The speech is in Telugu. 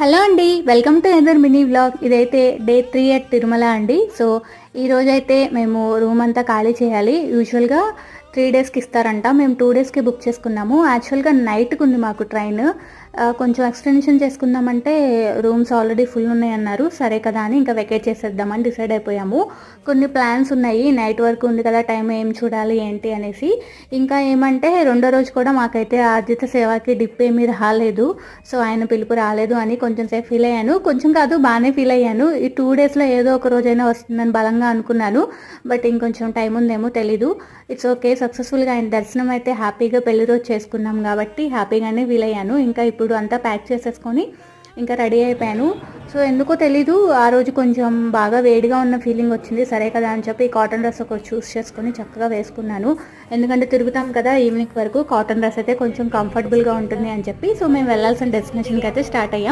హలో అండి welcome to ether mini vlog. ఇదైతే డే త్రీ ఎట్ తిరుమల అండి. సో ఈరోజైతే మేము రూమ్ అంతా ఖాళీ చేయాలి. యూజువల్గా త్రీ డేస్కి ఇస్తారంట. మేము టూ డేస్కి బుక్ చేసుకున్నాము. యాక్చువల్గా నైట్కి ఉంది మాకు ట్రైన్ కొంచెం ఎక్స్టెన్షన్ చేసుకుందామంటే రూమ్స్ ఆల్రెడీ ఫుల్ ఉన్నాయి అన్నారు సరే కదా అని ఇంకా వెకేట్ చేసేద్దామని డిసైడ్ అయిపోయాము. కొన్ని ప్లాన్స్ ఉన్నాయి. నైట్ వరకు ఉంది కదా టైం ఏం చూడాలి ఏంటి అనేసి. ఇంకా ఏమంటే రెండో రోజు కూడా మాకైతే ఆర్జిత సేవకి డిప్ ఏమీ రాలేదు. సో ఆయన పిలుపు రాలేదు అని కొంచెం సేపు ఫీల్ అయ్యాను. కొంచెం కాదు బాగానే ఫీల్ అయ్యాను. ఈ టూ డేస్లో ఏదో ఒక రోజైనా వస్తుందని బలంగా అనుకున్నాను బట్ ఇంకొంచెం టైం ఉందేమో తెలీదు. ఇట్స్ ఓకే సక్సెస్ఫుల్గా ఆయన దర్శనం అయితే హ్యాపీగా పెళ్ళి రోజు చేసుకున్నాం కాబట్టి హ్యాపీగానే వీలయ్యాను. ఇంకా ఇప్పుడు అంతా ప్యాక్ చేసేసుకొని ఇంకా రెడీ అయిపోయాను. సో ఎందుకో తెలీదు ఆ రోజు కొంచెం బాగా వేడిగా ఉన్న ఫీలింగ్ వచ్చింది. సరే కదా అని చెప్పి కాటన్ డ్రెస్ ఒకటి చూస్ చేసుకొని చక్కగా వేసుకున్నాను. ఎందుకంటే తిరుగుతాం కదా ఈవినింగ్ వరకు కాటన్ డ్రెస్ అయితే కొంచెం కంఫర్టబుల్గా ఉంటుంది అని చెప్పి సో మేము వెళ్ళాల్సిన డెస్టినేషన్కి అయితే స్టార్ట్ అయ్యాం.